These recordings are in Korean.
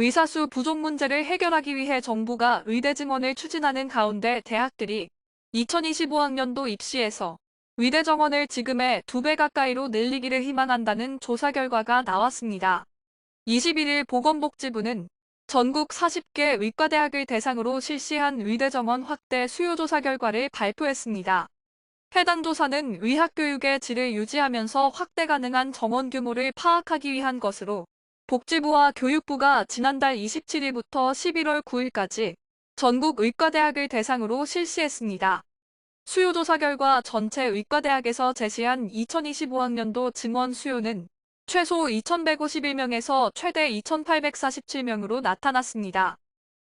의사수 부족 문제를 해결하기 위해 정부가 의대 증원을 추진하는 가운데 대학들이 2025학년도 입시에서 의대 정원을 지금의 두배 가까이로 늘리기를 희망한다는 조사 결과가 나왔습니다. 21일 보건복지부는 전국 40개 의과대학을 대상으로 실시한 의대 정원 확대 수요 조사 결과를 발표했습니다. 해당 조사는 의학교육의 질을 유지하면서 확대 가능한 정원 규모를 파악하기 위한 것으로 복지부와 교육부가 지난달 27일부터 11월 9일까지 전국 의과대학을 대상으로 실시했습니다. 수요조사 결과 전체 의과대학에서 제시한 2025학년도 증원 수요는 최소 2,151명에서 최대 2,847명으로 나타났습니다.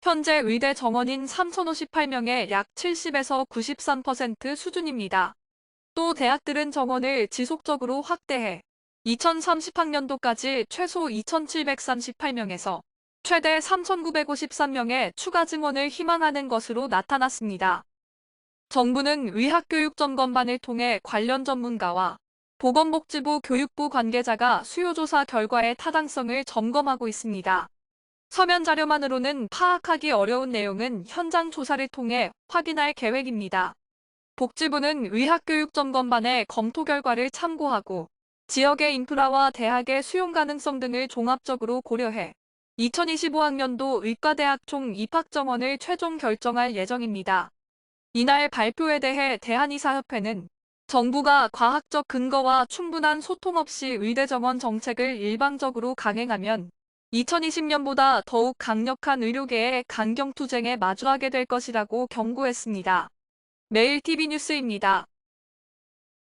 현재 의대 정원인 3,058명의 약 70에서 93% 수준입니다. 또 대학들은 정원을 지속적으로 확대해 2030학년도까지 최소 2,738명에서 최대 3,953명의 추가 증원을 희망하는 것으로 나타났습니다. 정부는 의학교육점검반을 통해 관련 전문가와 보건복지부 교육부 관계자가 수요조사 결과의 타당성을 점검하고 있습니다. 서면 자료만으로는 파악하기 어려운 내용은 현장 조사를 통해 확인할 계획입니다. 복지부는 의학교육점검반의 검토 결과를 참고하고 지역의 인프라와 대학의 수용 가능성 등을 종합적으로 고려해 2025학년도 의과대학 총 입학 정원을 최종 결정할 예정입니다. 이날 발표에 대해 대한의사협회는 정부가 과학적 근거와 충분한 소통 없이 의대 정원 정책을 일방적으로 강행하면 2020년보다 더욱 강력한 의료계의 강경투쟁에 마주하게 될 것이라고 경고했습니다. 매일 TV 뉴스입니다.